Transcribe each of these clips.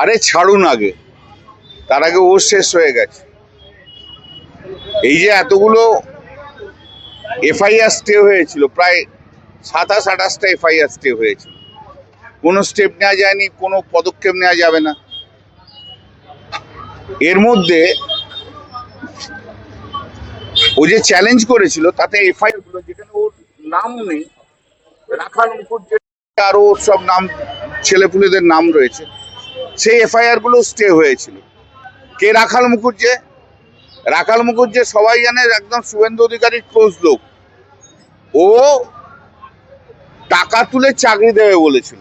আরে ছাড়ুন আগে। তার আগে ও শেষ হয়ে গেছে। এই যে এতগুলো এফআইআর স্টে হয়েছিল, প্রায় সাতাশ, আঠাশটা এফআইআর স্টে হয়েছিল। কোনো স্টেপ নেওয়া যায়নি, কোনো পদক্ষেপ নেওয়া যাবে না। এর মধ্যে ও যে চ্যালেঞ্জ করেছিল, তাতে এফআইআর যেখানে ওর নাম নেই রাখাল মুখুজ্জে আর ওর সব নাম, ছেলেপুলেদের নাম রয়েছে। সেই এফআইআরগুলো স্টে হয়েছিল। কে রাখাল মুখুজ্জে? রাখাল মুখুজ্জে সবাই জানে একদম শুভেন্দু অধিকারীর ক্লোজ লোক। ও টাকা তুলে চাকরি দেবে বলেছিল।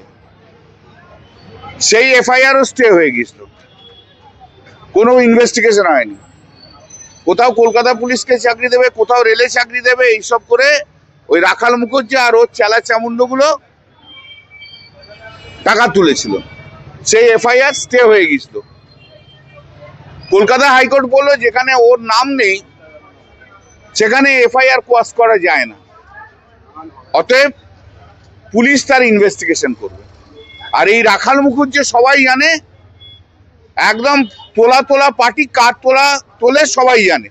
সেই এফআইআরও স্টে হয়ে গিয়েছিল। কোনো ইনভেস্টিগেশন হয়নি। কোথাও কলকাতা পুলিশকে চাকরি দেবে, কোথাও রেলে চাকরি দেবে, এইসব করে ওই রাখাল মুখুজ্জে আর ওর চেলা চামুন্ডগুলো টাকা তুলেছিল। সেই এফআইআর স্টে হয়ে গেছিল। কলকাতা হাইকোর্ট বলল, যেখানে ওর নাম নেই, সেখানে এফআইআর কোয়াশ করা যায় না। অতএব পুলিশ তার ইনভেস্টিগেশন করবে। আর এই রাখাল মুখুজ্জে সবাই জানে, একদম তোলা তোলা পার্টি, কাঠ তোলা তোলে সবাই জানে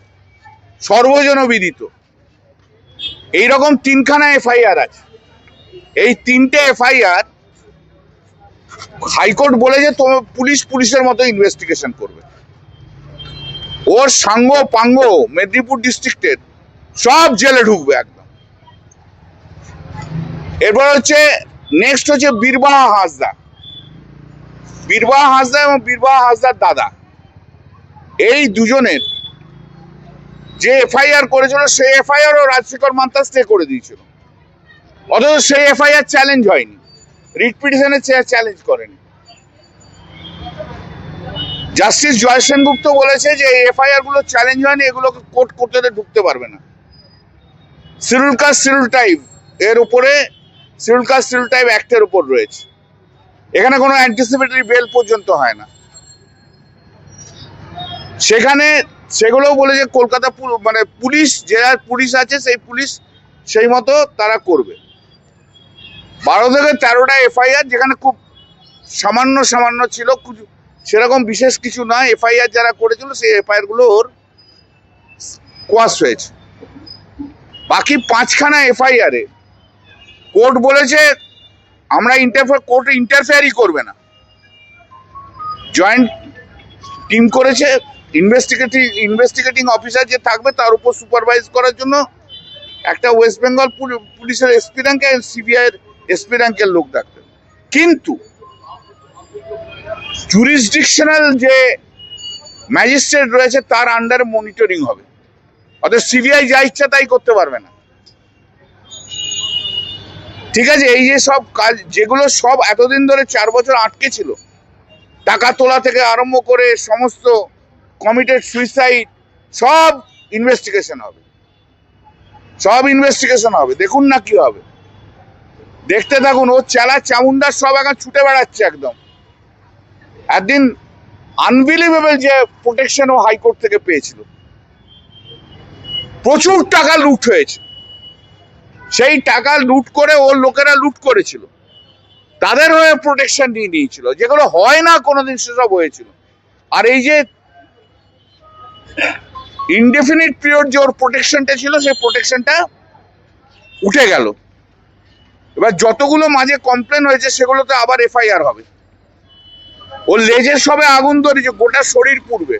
সর্বজন বিদিত এইরকম তিনখানা এফআইআর আছে। এই তিনটে এফআইআর হাইকোর্ট বলেছে তো পুলিশ পুলিশের মতো ইনভেস্টিগেশন করবে। ওর সাঙ্গ পাঙ্গ মেদিনীপুর ডিস্ট্রিক্টের সব জেলে ঢুকবে একদম। এরপর হচ্ছে নেক্সট হচ্ছে বীরবাহ হাসদা। বীরবাহ হাসদা এবং বীরবাহ হাসদার দাদা। এই দুজনের যে এফআইআর করেছিল, সেই এফআইআর ও রাজশেখর মান্তা স্টে করে দিয়েছিল। অথচ সেই এফআইআর চ্যালেঞ্জ হয়নি। রিট পিটিশনে চ্যালেঞ্জ করেনি। জাস্টিস জয় সেনগুপ্ত বলেছে যে এফআইআরগুলো চ্যালেঞ্জ হয়নি, এগুলোকে কোর্ট করতে ঢুকতে পারবে না। সিরুল কাস্ট সিরুল টাইপের উপরে সিরুল কাস্ট সিরুল টাইপ অ্যাক্টের উপর রয়েছে। এখানে কোনো অ্যান্টিসিপেটরি বেল পর্যন্ত হয় না। সেখানে সেগুলোও বলে যে, কলকাতা মানে পুলিশ, যে পুলিশ আছে, সেই পুলিশ সেই মতো তারা করবে। বারো থেকে তেরোটা এফআইআর যেখানে খুব সামান্য সামান্য ছিল সেরকম বিশেষ কিছু নয় এফআইআর যারা করেছিল, সেই এফআইআরগুলো ওর কোয়াশ হয়েছে। বাকি পাঁচখানা এফআইআর কোর্ট বলেছে, আমরা ইন্টারফেয়ার কোর্ট ইন্টারফেয়ারই করবে না। জয়েন্ট টিম করেছে ইনভেস্টিগেটিং ইনভেস্টিগেটিং অফিসার যে থাকবে, তার উপর সুপারভাইজ করার জন্য একটা ওয়েস্ট বেঙ্গল পুলি- পুলিশের এসপি র্যাঙ্কের সিবিআই এর এসপি র্যাঙ্কের লোক ডাকতেন। কিন্তু জুরিসডিকশনাল যে ম্যাজিস্ট্রেট রয়েছে, তার আন্ডারে মনিটরিং হবে। অর্থাৎ সিবিআই যা ইচ্ছা তাই করতে পারবে না। ঠিক আছে, এই যে সব কাজ, যেগুলো সব এতদিন ধরে চার বছর আটকে ছিল, টাকা তোলা থেকে আরম্ভ করে সমস্ত কমিটেড সুইসাইড সব ইনভেস্টিগেশন হবে। সব ইনভেস্টিগেশন হবে। দেখুন না কি হবে। দেখতে থাকুন, ও চেলা চামুন্ডার সব এখন ছুটে বেড়াচ্ছে একদম। একদিন আনবিলিভেবল যে প্রোটেকশন ও হাইকোর্ট থেকে পেয়েছিল। প্রচুর টাকা লুট হয়েছে। সেই টাকা লুট করে ওর লোকেরা লুট করেছিল। তাদের হয়ে প্রোটেকশন নিয়ে নিয়েছিল। যেগুলো হয় না, কোনোদিন সেসব হয়েছিল। আর এই যে ইনডেফিনিট পিরিয়ড যে ওর প্রোটেকশনটা ছিল, সেই প্রোটেকশনটা উঠে গেল। এবার যতগুলো মাঝে কমপ্লেন হয়েছে, সেগুলোতে আবার এফআইআর হবে। ও লেজের সবে আগুন ধরেছে, গোটা শরীর পুড়বে।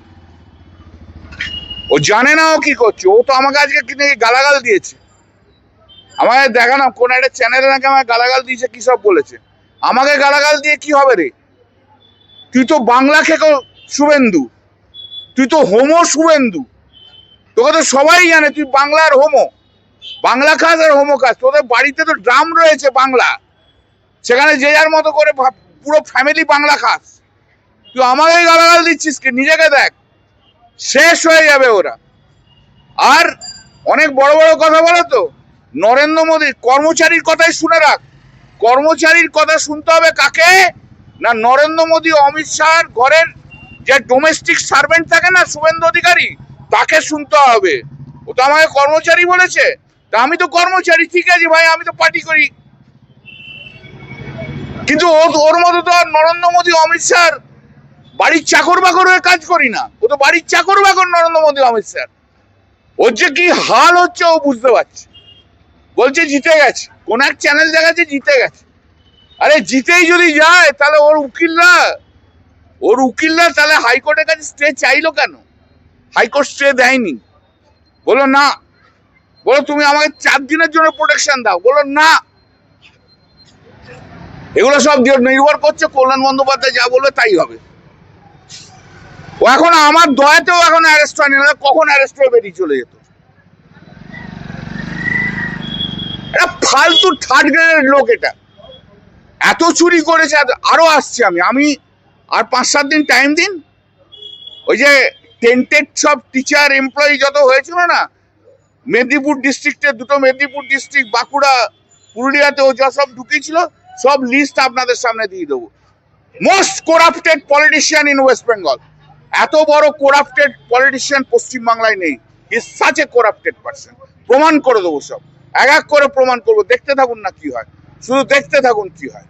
ও জানে না ও কি করছে, ও তো আমাকে আজকে কিনে গালাগাল দিয়েছে। আমাকে দেখা না, কোন একটা চ্যানেলে নাকি আমাকে গালাগাল দিয়েছে, কি সব বলেছে। আমাকে গালাগাল দিয়ে কি হবে রে? তুই তো বাংলা খেকো শুভেন্দু। তুই তো হোমো শুভেন্দু। তোকে তো সবাই জানে, তুই বাংলার হোমো বাংলা খাস আর হোমো খাস। তোদের বাড়িতে তো ড্রাম রয়েছে বাংলা। সেখানে যে যার মতো করে পুরো ফ্যামিলি বাংলা খাস। তুই আমাকেই গালাগাল দিচ্ছিস কি? নিজেকে দেখ। শেষ হয়ে যাবে ওরা। আর অনেক বড় বড় কথা বলো তো? নরেন্দ্র মোদী কর্মচারীর কথাই শুনে রাখ। কর্মচারীর কথা শুনতে হবে কাকে? না নরেন্দ্র মোদী, অমিত শাহর ঘরের যে ডোমেস্টিক সার্ভেন্ট থাকে না, শুভেন্দু অধিকারী, তাকে শুনতে হবে। ও তো আমাকে কর্মচারী বলেছে। তা আমি তো কর্মচারী, ঠিক আছে ভাই, আমি তো পার্টি করি। কিন্তু ও ওর মতো তো নরেন্দ্র মোদী, অমিত শাহর বাড়ির চাকর বাকর হয়ে কাজ করি না। ও তো বাড়ির চাকর বাকর নরেন্দ্র মোদী, অমিত স্যার। ওর যে কি হাল হচ্ছে ও বুঝতে পারছে। বলছে জিতে গেছে। কোন এক চ্যানেল দেখাচ্ছে জিতে গেছে। আরে জিতেই যদি যায়, তাহলে ওর উকিলরা ওর উকিলরা তাহলে হাইকোর্টের কাছে স্টে চাইলো কেন? হাইকোর্ট স্টে দেয়নি। বলো না বলো, তুমি আমাকে চার দিনের জন্য প্রোটেকশন দাও। বলো, না। এগুলো সব নির্ভর করছে কল্যাণ বন্দ্যোপাধ্যায় যা বলবে তাই হবে। ও এখন আমার দয়াতেও এখন অ্যারেস্ট হয়নি না কখন অ্যারেস্ট হয়ে বেরিয়ে চলে যেত? এটা ফালতু থার্ড গ্রেডের লোক এটা। এত চুরি করেছে আরও আসছি আমি। আমি আর পাঁচ সাত দিন টাইম দিন? ওই যে টেন্টেড সব টিচার এমপ্লয়ি যত হয়েছিল না মেদিনীপুর ডিস্ট্রিক্টে দুটো মেদিনীপুর ডিস্ট্রিক্ট বাঁকুড়া, পুরুলিয়াতে ও যা সব ঢুকিয়েছিল, সব লিস্ট আপনাদের সামনে দিয়ে দেবো। Most corrupted politician in West Bengal এত বড় করাপ্টেড পলিটিশিয়ান পশ্চিমবাংলায় নেই। Is such a corrupted person প্রমাণ করে দেবো সব। এক এক করে প্রমাণ করব। দেখতে থাকুন না কি হয়। শুধু দেখতে থাকুন কি হয়।